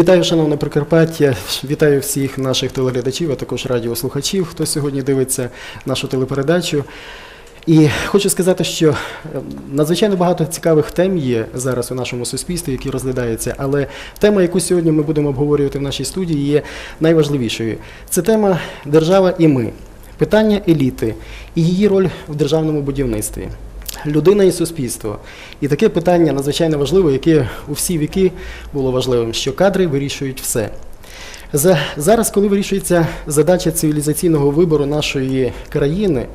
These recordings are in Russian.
Вітаю, шановне Прикарпаття, вітаю всіх наших телеглядачів, а також радіослухачів, хто сьогодні дивиться нашу телепередачу. І хочу сказати, що е, надзвичайно багато цікавих тем є зараз у нашому суспільстві, які розглядаються, але тема, яку сьогодні ми будемо обговорювати в нашій студії, є найважливішою. Це тема держава і ми, питання еліти і її роль в державному будівництві. Людина і суспільство. І таке питання надзвичайно важливе, яке у всі віки було важливим, що кадри вирішують все. За, зараз, коли вирішується задача цивілізаційного вибору нашої країни,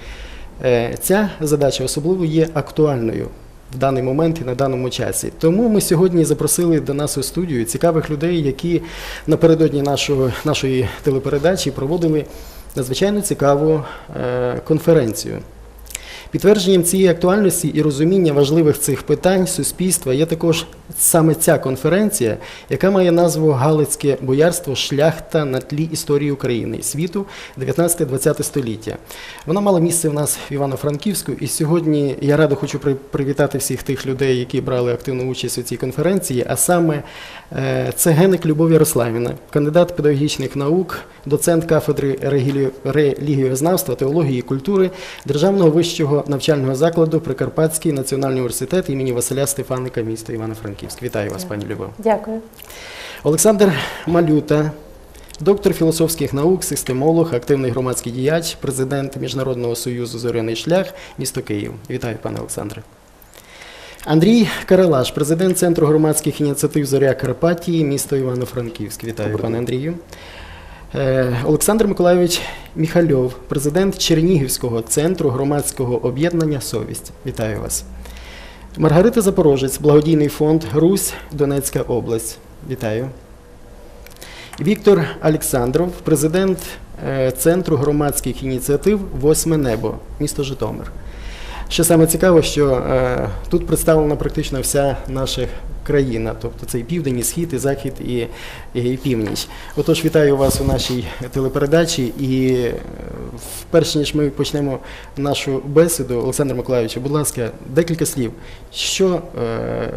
е, ця задача особливо є актуальною в даний момент і на даному часі. Тому ми сьогодні запросили до нас у студію цікавих людей, які напередодні нашого, нашої телепередачі проводили надзвичайно цікаву е, конференцію. Підтвердженням цієї актуальності і розуміння важливих цих питань суспільства є також саме ця конференція, яка має назву Галицьке боярство шляхта на тлі історії України світу 19-20 століття. Вона мала місце в нас в Івано-Франківську, і сьогодні я радо хочу при- привітати всіх тих людей, які брали активну участь у цій конференції. А саме е, це Геник Любов Ярославівна, кандидат педагогічних наук, доцент кафедри релігієзнавства, теології і культури Державного вищого навчального закладу Прикарпатський національний університет імені Василя Стефаника, місто Івано-Франківськ. Вітаю вас, пані Любов. Дякую. Олександр Малюта, доктор філософських наук, системолог, активний громадський діяч, президент Міжнародного союзу Зоряний шлях, місто Київ. Вітаю, пане Олександре. Андрій Каралаш, президент Центру громадських ініціатив Зоря Карпатії, місто Івано-Франківськ. Вітаю, пане Андрію. Е, Олександр Миколайович Міхальов, президент Чернігівського центру громадського об'єднання Совість. Вітаю вас. Маргарита Запорожець, благодійний фонд Русь, Донецька область. Вітаю. Віктор Олександров, президент е, Центру громадських ініціатив Восьме небо, місто Житомир. Що саме цікаво, що е, тут представлена практично вся наша країна, тобто це і південь, і схід, і захід, і, і, північ. Отож, вітаю вас у нашій телепередачі. І е, перш ніж ми почнемо нашу бесіду, Олександр Миколаївич, будь ласка, декілька слів. Що, е, е,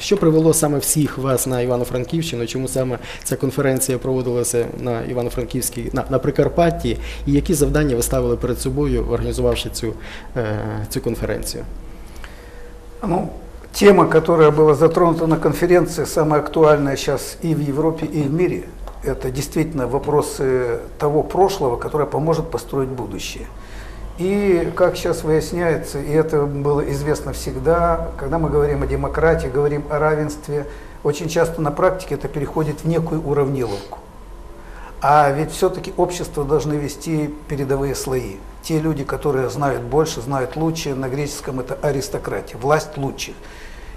що привело саме всіх вас на Івано-Франківщину? Чому саме ця конференція проводилася на Івано-Франківській, на, на Прикарпатті, і які завдання ви ставили перед собою, організувавши цю, цю конференцію? Ну, тема, которая была затронута на конференции, самая актуальная сейчас и в Европе, и в мире, это действительно вопросы того прошлого, которое поможет построить будущее. И, как сейчас выясняется, и это было известно всегда, когда мы говорим о демократии, говорим о равенстве, очень часто на практике это переходит в некую уравниловку. А ведь все-таки общество должны вести передовые слои. Те люди, которые знают больше, знают лучше, на греческом это аристократия, власть лучших.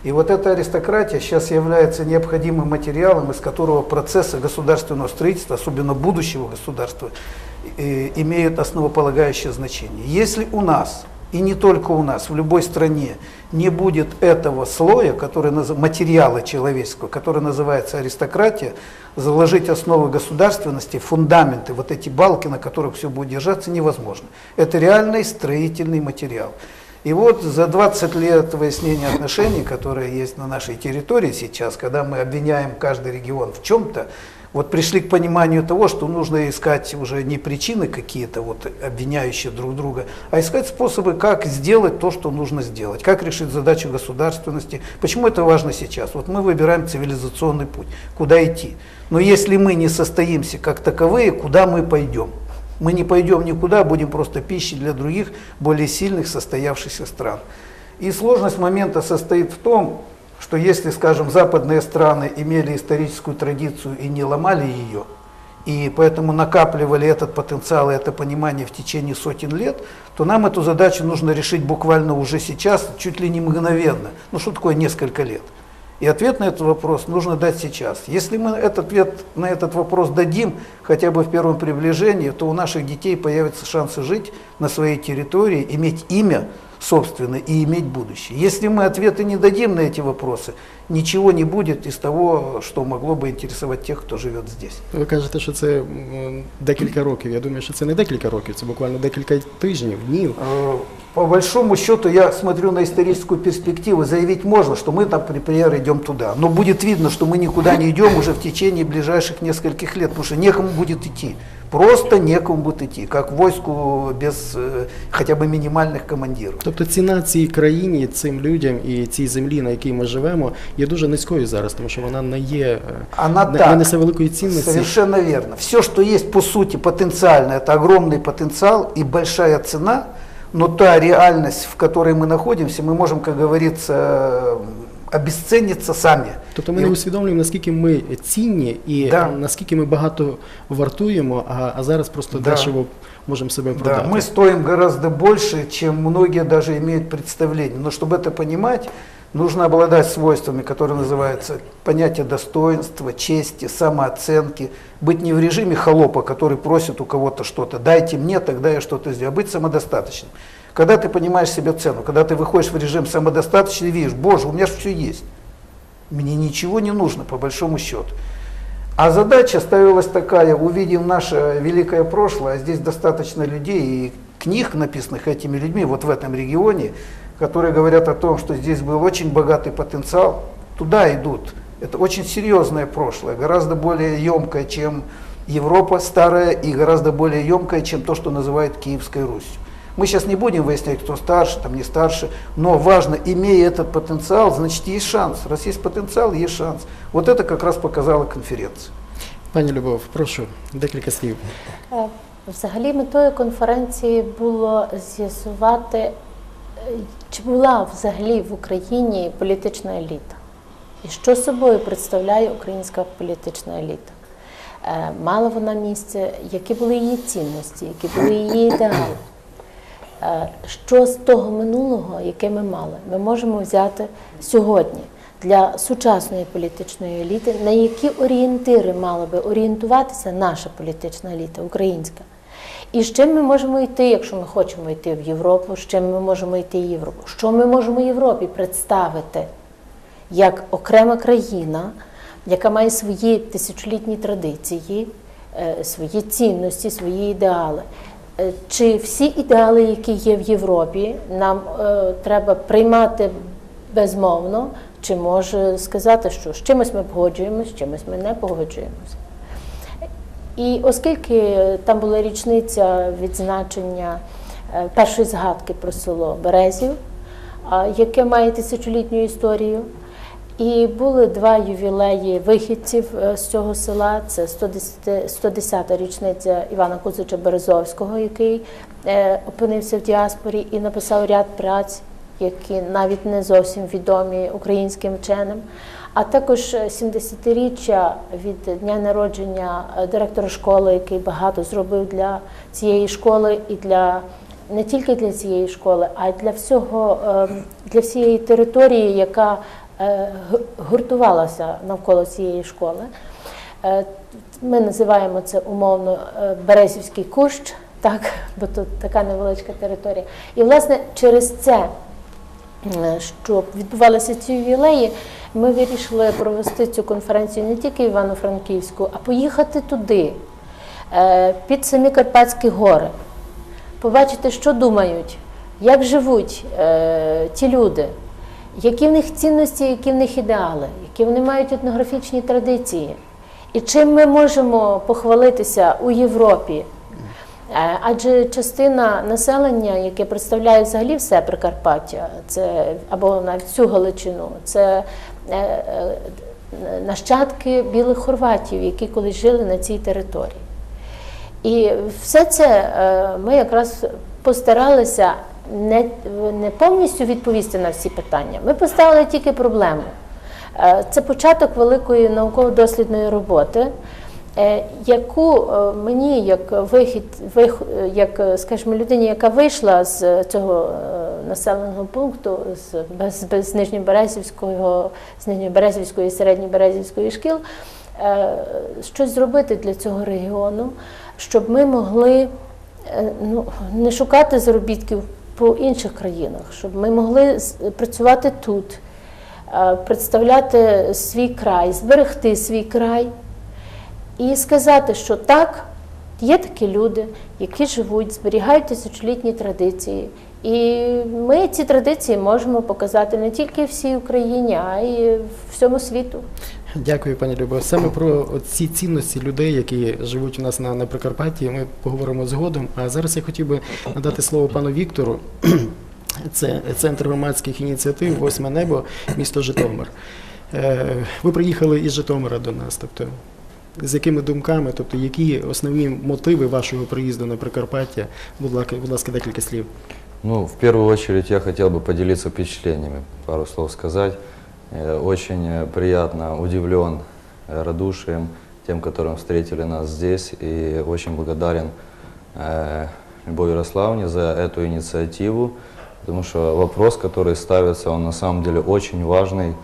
И вот эта аристократия сейчас является необходимым материалом, из которого процессы государственного строительства, особенно будущего государства, э, имеют основополагающее значение. Если у нас, и не только у нас, в любой стране не будет этого слоя, который материала человеческого, который называется аристократия, заложить основы государственности, фундаменты, вот эти балки, на которых все будет держаться, невозможно. Это реальный строительный материал. И вот за 20 лет выяснения отношений, которые есть на нашей территории сейчас, когда мы обвиняем каждый регион в чем-то, вот пришли к пониманию того, что нужно искать уже не причины какие-то, вот, обвиняющие друг друга, а искать способы, как сделать то, что нужно сделать, как решить задачу государственности. Почему это важно сейчас? Вот мы выбираем цивилизационный путь, куда идти. Но если мы не состоимся как таковые, куда мы пойдем? Мы не пойдем никуда, будем просто пищей для других, более сильных, состоявшихся стран. И сложность момента состоит в том, что если, скажем, западные страны имели историческую традицию и не ломали ее, и поэтому накапливали этот потенциал и это понимание в течение сотен лет, то нам эту задачу нужно решить буквально уже сейчас, чуть ли не мгновенно. Ну что такое несколько лет? И ответ на этот вопрос нужно дать сейчас. Если мы этот ответ на этот вопрос дадим хотя бы в первом приближении, то у наших детей появятся шансы жить на своей территории, иметь имя собственное и иметь будущее. Если мы ответы не дадим на эти вопросы, ничего не будет из того, что могло бы интересовать тех, кто живет здесь. Ви кажете, що це м, декілька років. Я думаю, що це не декілька років, це буквально декілька тижнів, днів. Э, По большому счету, я смотрю на историческую перспективу, заявить можно, что мы, там, например, идем туда. Но будет видно, что мы никуда не идем уже в течение ближайших нескольких лет, потому что некому будет идти. Просто некому будет идти, как войску без э, хотя бы минимальных командиров. Тобто ціна цій країні, цим людям і цій землі, на якій ми живемо, є дуже низькою зараз, тому що вона не є е, Она не, так. не несе великої цінності. Совершенно верно. Все, что есть по сути потенциально, это огромный потенциал и большая цена, но та реальность, в которой мы находимся, мы можем, как говорится, обесцениться сами. Тобто ми І- не усвідомлюємо, наскільки ми цінні і Да. наскільки ми багато вартуємо, а, а зараз просто Да. дешево можемо себе Да, продати. мы стоим гораздо больше, чем многие даже имеют представление. Но чтобы это понимать, нужно обладать свойствами, которые называются понятие достоинства, чести, самооценки, быть не в режиме холопа, который просит у кого-то что-то, дайте мне, тогда я что-то сделаю, а быть самодостаточным. Когда ты понимаешь себе цену, когда ты выходишь в режим самодостаточный, видишь, боже, у меня же все есть. Мне ничего не нужно, по большому счету. А задача ставилась такая, увидев наше великое прошлое, а здесь достаточно людей и книг, написанных этими людьми вот в этом регионе, которые говорят о том, что здесь был очень богатый потенциал, туда идут. Это очень серьезное прошлое, гораздо более емкое, чем Европа старая и гораздо более емкое, чем то, что называют Киевской Русью. Мы сейчас не будем выяснять, кто старше, там не старше, но важно, имея этот потенциал, значит есть шанс. Раз есть потенциал, есть шанс. Вот это как раз показала конференция. Пані Любов, прошу декілька слів. Е, Взагалі метою конференції було з'ясувати, е, чи була взагалі в Україні політична еліта, і що собою представляє українська політична еліта. Е, Мала вона місце, які були її цінності, які були її ідеали. Е, Що з того минулого, яке ми мали, ми можемо взяти сьогодні для сучасної політичної еліти, на які орієнтири мала би орієнтуватися наша політична еліта, українська. І з чим ми можемо йти, якщо ми хочемо йти в Європу, з чим ми можемо йти в Європу? Що ми можемо Європі представити як окрема країна, яка має свої тисячолітні традиції, е, свої цінності, свої ідеали. Е, Чи всі ідеали, які є в Європі, нам е, треба приймати безмовно, чи може сказати, що з чимось ми погоджуємося, з чимось ми не погоджуємося. І оскільки там була річниця відзначення е, першої згадки про село Березів, яке має тисячолітню історію, і були два ювілеї вихідців е, з цього села. Це 110 110-та річниця Івана Кузича Березовського, який е, опинився в діаспорі і написав ряд праць, які навіть не зовсім відомі українським вченим. А також е, 70-річчя від дня народження е, директора школи, який багато зробив для цієї школи і для не тільки для цієї школи, а й для всього е, для всієї території, яка е, гуртувалася навколо цієї школи. Е, Ми називаємо це умовно е, Березівський кущ, так, бо тут така невеличка територія. І власне через це Е, щоб відбувалися ці ювілеї, ми вирішили провести цю конференцію не тільки Івано-Франківську, а поїхати туди, е, під самі Карпатські гори, побачити, що думають, як живуть е, ті люди, які в них цінності, які в них ідеали, які вони мають етнографічні традиції, і чим ми можемо похвалитися у Європі. Е, Адже частина населення, яке представляє взагалі все Прикарпаття, це або навіть всю Галичину, це нащадки білих хорватів, які колись жили на цій території. І все це е, ми якраз постаралися не, не повністю відповісти на всі питання. Ми поставили тільки проблему. Е, Це початок великої науково-дослідної роботи, е, яку е, мені, як вихід, вих, е, як, е, скажімо, людині, яка вийшла з цього е, населеного пункту, з, без, без Нижньоберезівського, з Нижньоберезівської і Середньоберезівської шкіл, е, щось зробити для цього регіону, щоб ми могли е, ну, не шукати заробітків по інших країнах, щоб ми могли працювати тут, е, представляти свій край, зберегти свій край і сказати, що так, Є такі люди, які живуть, зберігають тисячолітні традиції. І ми ці традиції можемо показати не тільки всій Україні, а й всьому світу. Дякую, пані Любов. Саме про ці цінності людей, які живуть у нас на, на Прикарпатті, ми поговоримо згодом. А зараз я хотів би надати слово пану Віктору. Це центр громадських ініціатив, восьме небо, місто Житомир. Е, Ви приїхали із Житомира до нас. Тобто, з якими думками, тобто, які основні мотиви вашого приїзду на Прикарпаття? Будь ласка, будь ласка, декілька слів. Ну, в первую очередь я хотел бы поделиться впечатлениями, пару слов сказать. Э, Очень э, приятно удивлен э, радушием тем, которым встретили нас здесь, и очень благодарен э, Любови Ярославне за эту инициативу, потому что вопрос, который ставится, он на самом деле очень важный э,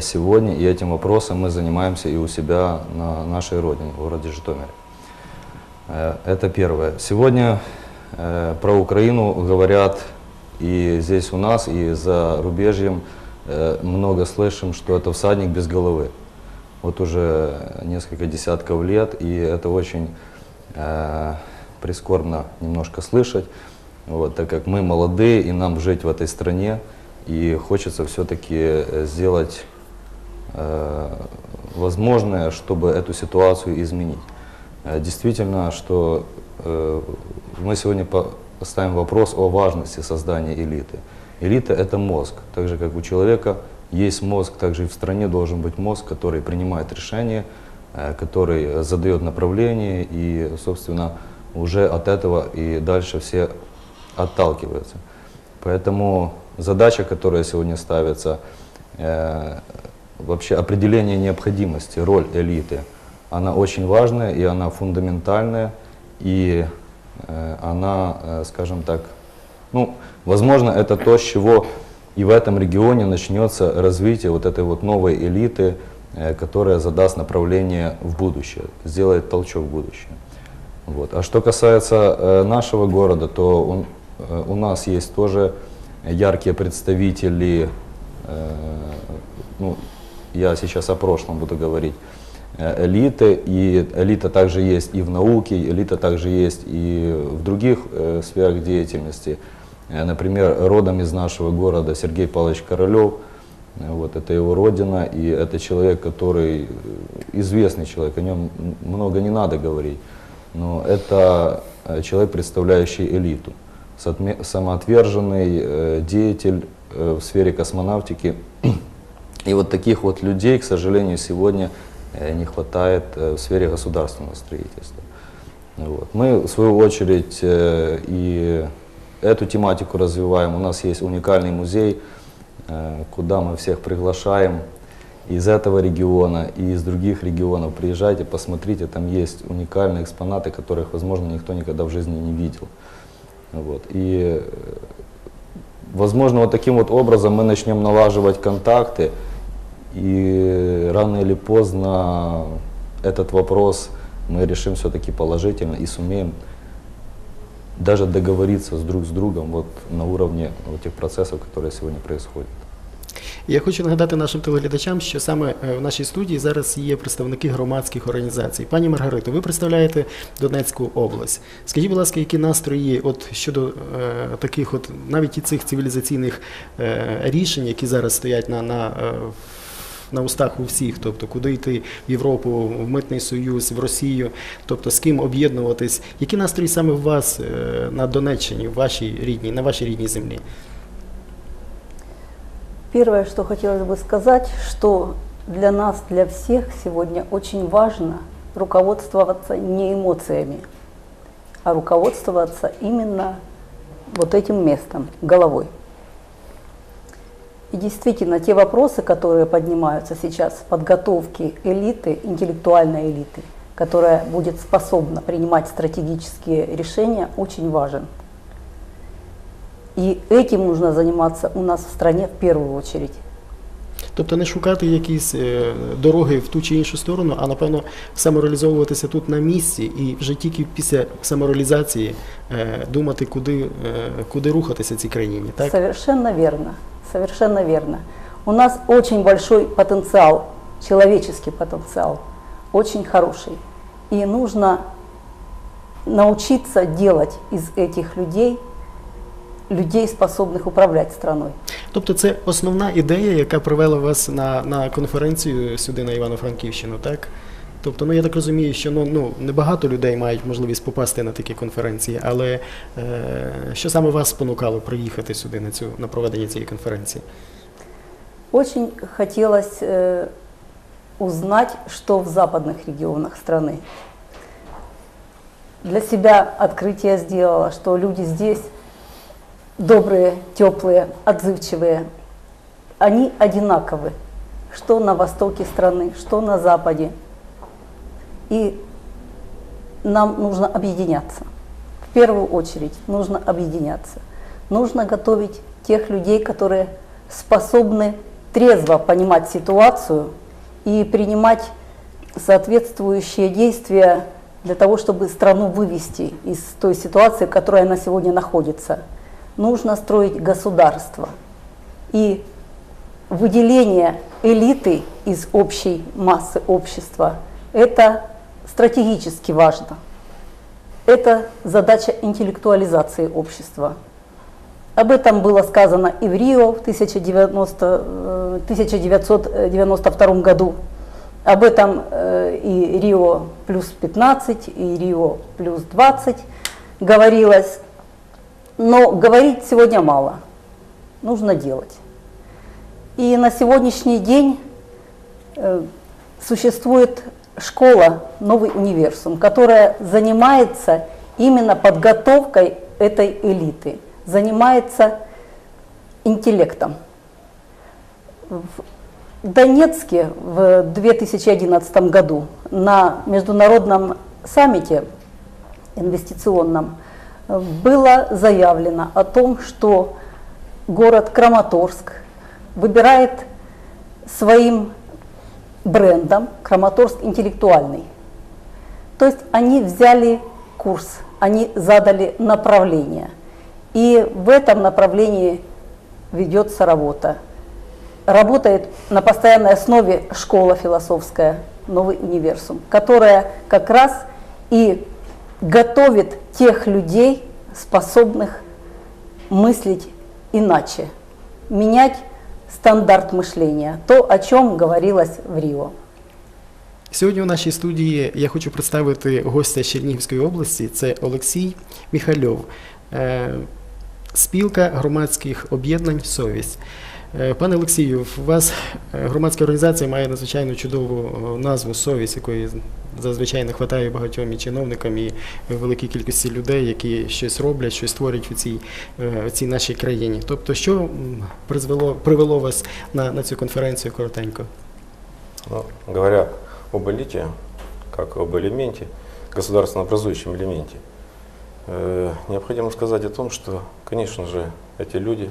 сегодня, и этим вопросом мы занимаемся и у себя на нашей родине, в городе Житомире. Э, Это первое. Сегодня э, про Украину говорят и здесь у нас, и за рубежьем э, много слышим, что это всадник без головы. Вот уже несколько десятков лет, и это очень э, прискорбно немножко слышать, вот, так как мы молодые, и нам жить в этой стране, и хочется все-таки сделать э, возможное, чтобы эту ситуацию изменить. Э, Действительно, что э, мы сегодня по- поставим вопрос о важности создания элиты. Элита – это мозг. Так же, как у человека есть мозг, также и в стране должен быть мозг, который принимает решения, э, который задает направление, и, собственно, уже от этого и дальше все отталкиваются. Поэтому задача, которая сегодня ставится, э, вообще определение необходимости, роль элиты, она очень важная и она фундаментальная, и э, она, э, скажем так, ну, возможно, это то, с чего и в этом регионе начнется развитие вот этой вот новой элиты, которая задаст направление в будущее, сделает толчок в будущее. Вот. А что касается нашего города, то он, у нас есть тоже яркие представители, э, ну, я сейчас о прошлом буду говорить, э, элиты, и элита также есть и в науке, элита также есть и в других э, сферах деятельности. Э, Например, родом из нашего города Сергей Павлович Королев, вот, это его родина, и это человек, который, известный человек, о нем много не надо говорить, но это человек, представляющий элиту, самоотверженный э, деятель э, в сфере космонавтики. И вот таких вот людей, к сожалению, сегодня э, не хватает в сфере государственного строительства. Вот. Мы, в свою очередь, и эту тематику развиваем. У нас есть уникальный музей, куда мы всех приглашаем из этого региона и из других регионов. Приезжайте, посмотрите, там есть уникальные экспонаты, которых, возможно, никто никогда в жизни не видел. Вот. И, э, возможно, вот таким вот образом мы начнем налаживать контакты, и рано или поздно этот вопрос мы решим все-таки положительно и сумеем даже договориться с друг с другом вот на уровне вот тех процессов, которые сегодня происходят. Я хочу нагадати нашим телеглядачам, що саме е, в нашій студії зараз є представники громадських організацій. Пані Маргарито, ви представляєте Донецьку область. Скажіть, будь ласка, які настрої от щодо е, таких, от навіть і цих цивілізаційних е, рішень, які зараз стоять на, на, е, на устах у всіх, тобто куди йти в Європу, в Митний Союз, в Росію, тобто з ким об'єднуватись. Які настрої саме у вас е, на Донеччині, в вашій рідній, на вашій рідній землі? Первое, что хотелось бы сказать, что для нас, для всех сегодня очень важно руководствоваться не эмоциями, а руководствоваться именно вот этим местом, головой. И действительно, те вопросы, которые поднимаются сейчас в подготовке элиты, интеллектуальной элиты, которая будет способна принимать стратегические решения, очень важен. И этим нужно заниматься у нас в стране в первую очередь. Тобто не шукати якісь е, дороги в ту чи іншу сторону, а напевно самореалізовуватися тут на місці і вже тільки після самореалізації е, думати, куди, е, куди рухатися цій країні. Так? Совершенно верно, совершенно верно. У нас очень большой потенциал, человеческий потенциал, очень хороший. И нужно научиться делать из этих людей людей, способных управлять страной. Тобто це основна ідея, яка привела вас на, на конференцію сюди на Івано-Франківщину, так? Тобто, ну я так розумію, що ну, ну небагато людей мають можливість попасти на такі конференції, але е, що саме вас спонукало приїхати сюди на цю на проведення цієї конференції? Очень хотелось э, узнать, что в западных регионах страны. Для себя открытие сделала, что люди здесь добрые, теплые, отзывчивые. Они одинаковы, что на востоке страны, что на западе. И нам нужно объединяться. В первую очередь нужно объединяться. Нужно готовить тех людей, которые способны трезво понимать ситуацию и принимать соответствующие действия для того, чтобы страну вывести из той ситуации, в которой она сегодня находится. Нужно строить государство. И выделение элиты из общей массы общества – это стратегически важно. Это задача интеллектуализации общества. Об этом было сказано и в Рио в 1090, э, 1992 году. Об этом э, и Рио плюс 15, и Рио плюс 20 говорилось. Но говорить сегодня мало. Нужно делать. И на сегодняшний день э, существует школа «Новый универсум», которая занимается именно подготовкой этой элиты, занимается интеллектом. В Донецке в 2011 году на международном саммите инвестиционном было заявлено о том, что город Краматорск выбирает своим брендом Краматорск интеллектуальный. То есть они взяли курс, они задали направление. И в этом направлении ведется работа. Работает на постоянной основе школа философская «Новый универсум», которая как раз и готовит тех людей, способных мыслить иначе, менять стандарт мышления, то, о чем говорилось в Рио. Сьогодні у нашій студії я хочу представити гостя з Чернігівської області. Це Олексій Міхальов, е, спілка громадських об'єднань Совість. Е, Пане Олексію, у вас е, громадська організація має надзвичайно чудову е, назву Совість, якої зазвичай не вистачає багатьом і чиновникам і великій кількості людей, які щось роблять, щось створюють у цій, е, у цій нашій країні. Тобто, що м, призвело, привело вас на, на цю конференцію коротенько? Ну, говоря об элите, как об элементе, государственно-образующем элементе, э, необходимо сказать о том, что, конечно же, эти люди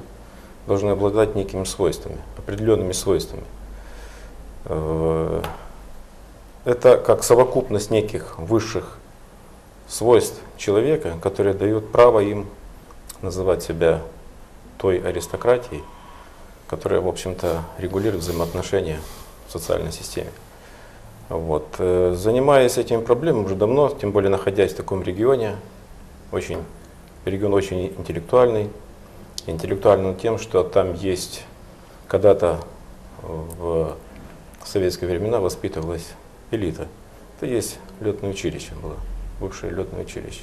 должны обладать некими свойствами, определенными свойствами. Э, это как совокупность неких высших свойств человека, которые дают право им называть себя той аристократией, которая, в общем-то, регулирует взаимоотношения в социальной системе. Вот. э, Занимаясь этими проблемами уже давно, тем более находясь в таком регионе, очень, регион очень интеллектуальный, интеллектуальным тем, что там есть когда-то в советские времена воспитывалась элита. Это есть летное училище было, бывшее летное училище.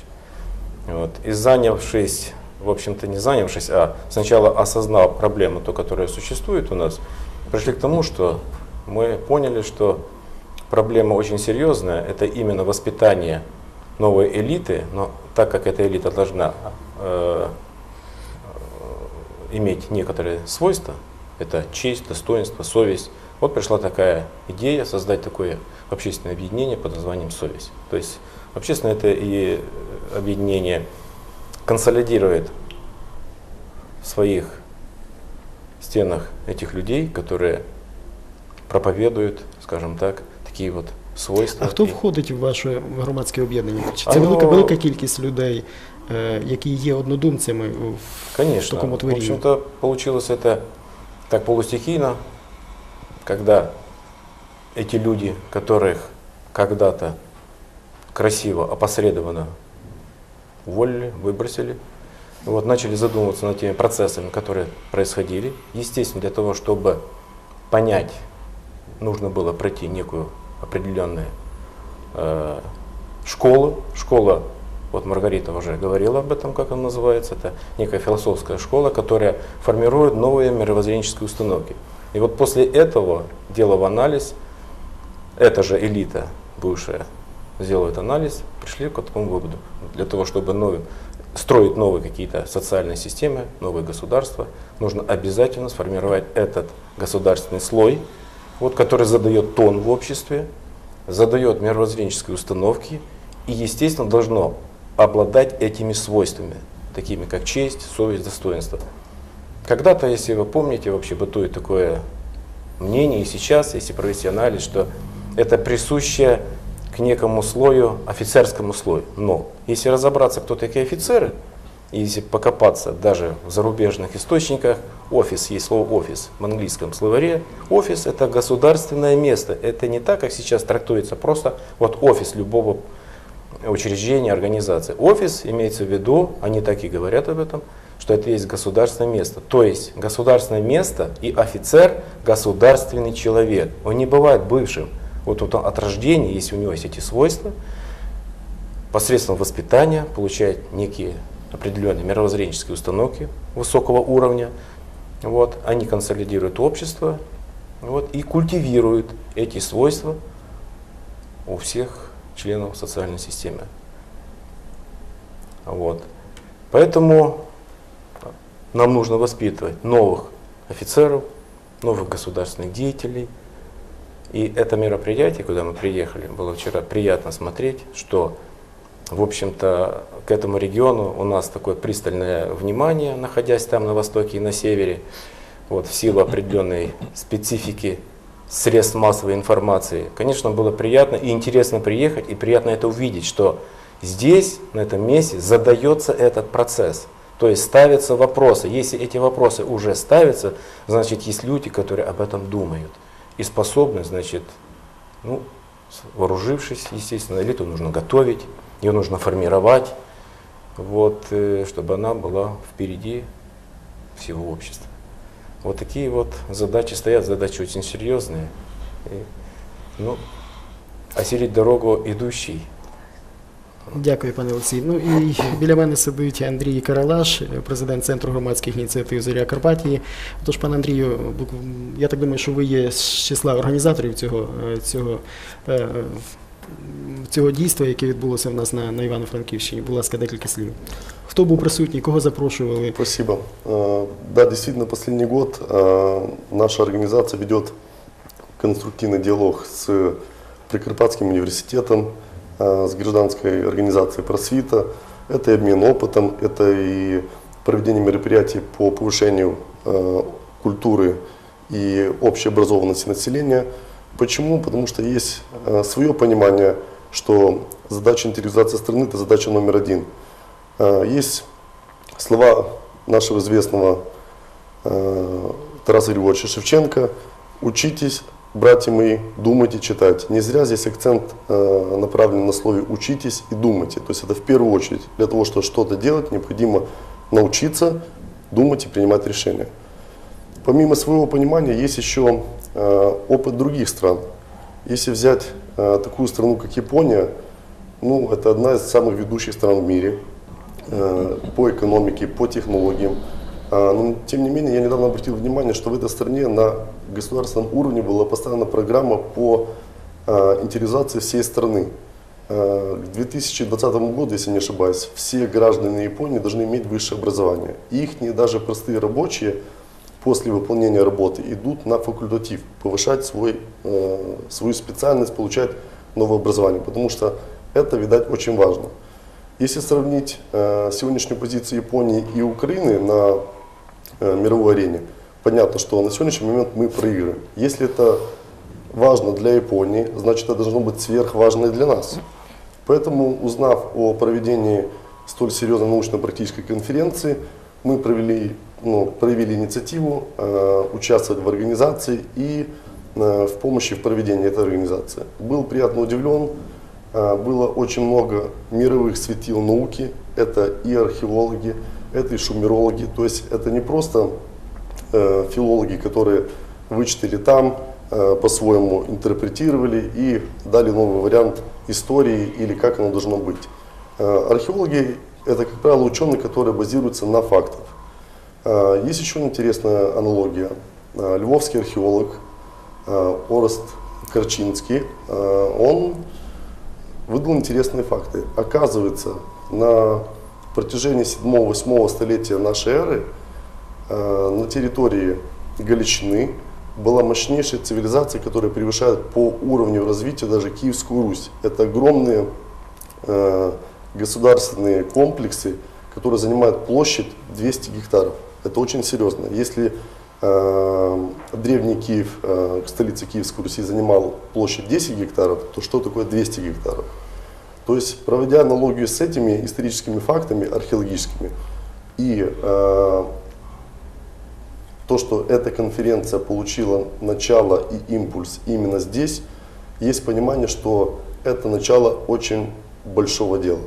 Вот. И занявшись, в общем-то не занявшись, а сначала осознав проблему, то, которая существует у нас, пришли к тому, что мы поняли, что проблема очень серьезная, это именно воспитание новой элиты, но так как эта элита должна э, э, иметь некоторые свойства, это честь, достоинство, совесть, вот пришла такая идея создать такое общественное объединение под названием «Совесть». То есть общественное это и объединение консолидирует в своих стенах этих людей, которые проповедуют, скажем так, такие вот свойства. А хто И- входить в ваше громадське об'єднання? Чи А це ну, велика, велика кількість людей, е, які є однодумцями в Конечно. такому В творенні? общем-то, получилось это так полустихийно, когда эти люди, которых когда-то красиво, опосредованно уволили, выбросили. Вот, начали задумываться над теми процессами, которые происходили. Естественно, для того, чтобы понять, нужно было пройти некую определенную э, школу. Школа, вот Маргарита уже говорила об этом, как она называется, это некая философская школа, которая формирует новые мировоззренческие установки. И вот после этого, делав анализ, эта же элита, бывшая, сделает анализ, пришли к такому выводу. Для того, чтобы новым, строить новые какие-то социальные системы, новые государства, нужно обязательно сформировать этот государственный слой, вот, который задает тон в обществе, задает мировоззренческие установки и, естественно, должно обладать этими свойствами, такими как честь, совесть, достоинство. Когда-то, если вы помните, вообще бытует такое мнение, и сейчас, если провести анализ, что это присуще к некому слою, офицерскому слою. Но если разобраться, кто такие офицеры, и если покопаться даже в зарубежных источниках, офис, есть слово офис в английском словаре, офис это государственное место. Это не так, как сейчас трактуется, просто вот офис любого учреждения, организации. Офис имеется в виду, они так и говорят об этом, что это есть государственное место. То есть государственное место и офицер государственный человек. Он не бывает бывшим. Вот он от рождения, если у него есть эти свойства, посредством воспитания получает некие определенные мировоззренческие установки высокого уровня. Вот, они консолидируют общество вот, и культивируют эти свойства у всех членов социальной системы. Вот. Поэтому нам нужно воспитывать новых офицеров, новых государственных деятелей. И это мероприятие, куда мы приехали, было вчера приятно смотреть, что, в общем-то, к этому региону у нас такое пристальное внимание, находясь там на востоке и на севере, вот, в силу определенной специфики средств массовой информации. Конечно, было приятно и интересно приехать, и приятно это увидеть, что здесь, на этом месте, задается этот процесс. То есть ставятся вопросы. Если эти вопросы уже ставятся, значит, есть люди, которые об этом думают. И способны, значит, ну, вооружившись, естественно, элиту нужно готовить, ее нужно формировать, вот, э, чтобы она была впереди всего общества. Вот такие вот задачи стоят, задачи очень серьезные. И, ну, осилить дорогу идущий. Дякую, пане Олексій. Ну і біля мене сидить Андрій Каралаш, президент Центру громадських ініціатив Зоря Карпатії. Тож, пане Андрію, я так думаю, що ви є з числа організаторів цього, е, цього, е, цього дійства, яке відбулося в нас на, на Івано-Франківщині. Будь ласка, декілька слів. Хто був присутній, кого запрошували? Спасибо. Э, Да, действительно, последний год э, наша организация ведет конструктивный диалог с Прикарпатским университетом, э, с гражданской организацией «Просвита». Это и обмен опытом, это и проведение мероприятий по повышению э, культуры и общей образованности населения. Почему? Потому что есть э, свое понимание, что задача интегризации страны – это задача номер один. Э, Есть слова нашего известного э, Тараса Григорьевича Шевченко «Учитесь, братья мои, думайте, читать». Не зря здесь акцент направлен на слове «учитесь» и «думайте». То есть это в первую очередь для того, чтобы что-то делать, необходимо научиться думать и принимать решения. Помимо своего понимания есть еще опыт других стран. Если взять э, такую страну, как Япония, ну, это одна из самых ведущих стран в мире э, по экономике, по технологиям. А, Но, тем не менее, я недавно обратил внимание, что в этой стране на государственном уровне была поставлена программа по э, интеризации всей страны. Э, К 2020 году, если не ошибаюсь, все граждане Японии должны иметь высшее образование. Их даже простые рабочие после выполнения работы идут на факультатив, повышать свой, э, свою специальность, получать новое образование, потому что это, видать, очень важно. Если сравнить э, сегодняшнюю позицию Японии и Украины на э, мировой арене, понятно, что на сегодняшний момент мы проигрываем. Если это важно для Японии, значит это должно быть сверхважно и для нас. Поэтому, узнав о проведении столь серьезной научно-практической конференции, мы провели, ну, проявили инициативу э, участвовать в организации и э, в помощи в проведении этой организации. Был приятно удивлен, э, было очень много мировых светил науки, это и археологи, это и шумерологи. То есть это не просто э, филологи, которые вычитали там, э, по-своему интерпретировали и дали новый вариант истории или как оно должно быть. Э, археологи это, как правило, ученые, которые базируются на фактах. Э, Есть еще интересная аналогия. Э, Львовский археолог э, Орест Корчинский, он выдал интересные факты. Оказывается, на протяжении 7-8 столетия нашей эры на территории Галичины была мощнейшая цивилизация, которая превышает по уровню развития даже Киевскую Русь. Это огромные государственные комплексы, которые занимают площадь 200 гектаров. Это очень серьезно. Если э, древний Киев, э, столица Киевской Руси, занимал площадь 10 гектаров, то что такое 200 гектаров? То есть, проводя аналогию с этими историческими фактами, археологическими, и э, то, что эта конференция получила начало и импульс именно здесь, есть понимание, что это начало очень большого дела.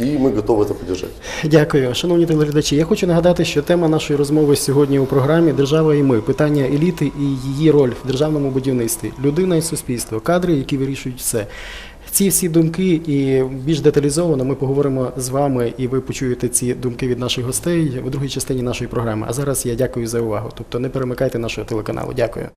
И мы готовы это поддержать. Дякую, шановні телеглядачі. Я хочу нагадати, що тема нашої розмови сьогодні у програмі Держава і ми питання еліти і її роль в державному будівництві, людина і суспільство, кадри, які вирішують все. Ці всі думки і більш деталізовано ми поговоримо з вами, і ви почуєте ці думки від наших гостей у другій частині нашої програми. А зараз я дякую за увагу. Тобто не перемикайте нашого телеканалу. Дякую.